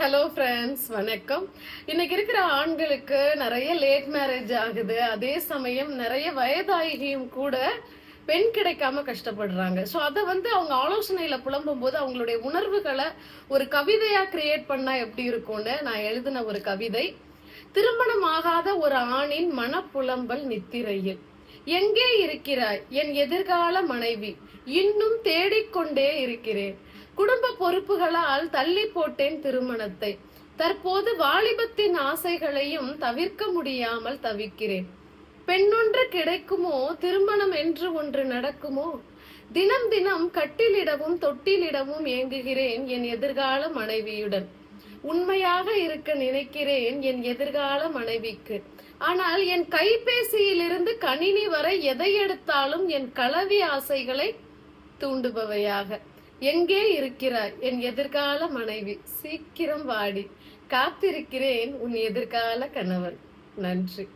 Hello friends வணக்கம். இன்னைக்கு இருக்கிற ஆண்களுக்கு நிறைய லேட் மேரேஜ் ஆகுது. அதே சமயம் நிறைய வயதாகியும் கூட பெண் கிடைக்காம கஷ்டப்படுறாங்க. ஸோ அதை வந்து அவங்க ஆலோசனையில புலம்பும் போது அவங்களுடைய உணர்வுகளை ஒரு கவிதையா கிரியேட் பண்ணா எப்படி இருக்கும்னு நான் எழுதின ஒரு கவிதை. திருமணமாகாத ஒரு ஆணின் மனப்புலம்பல் நித்திரையில். எங்கே இருக்கிறாய்? என் எதிர்கால மனைவி. இன்னும் தேடிக்கொண்டே இருக்கிறேன். குடும்ப பொறுப்புகளால் தள்ளி போட்டேன் திருமணத்தை. தற்போது வாலிபத்தின் ஆசைகளையும் தவிர்க்க முடியாமல் தவிக்கிறேன். பெண்ணொன்று கிடைக்குமோ திருமணம் என்று ஒன்று நடக்குமோ? தினம் தினம் கட்டிலிடவும் தொட்டிலிடவும் ஏங்குகிறேன் என் எதிர்கால மனைவியுடன். உண்மையாக இருக்க நினைக்கிறேன் என் எதிர்கால மனைவிக்கு. ஆனால் என் கைபேசியிலிருந்து கணினி வரை எதை எடுத்தாலும் என் கலவி ஆசைகளை தூண்டுபவையாக. எங்கே இருக்கிறாய்? என் எதிர்கால மனைவி சீக்கிரம் வாடி. காத்திருக்கிறேன் உன் எதிர்கால கணவன். நன்றி.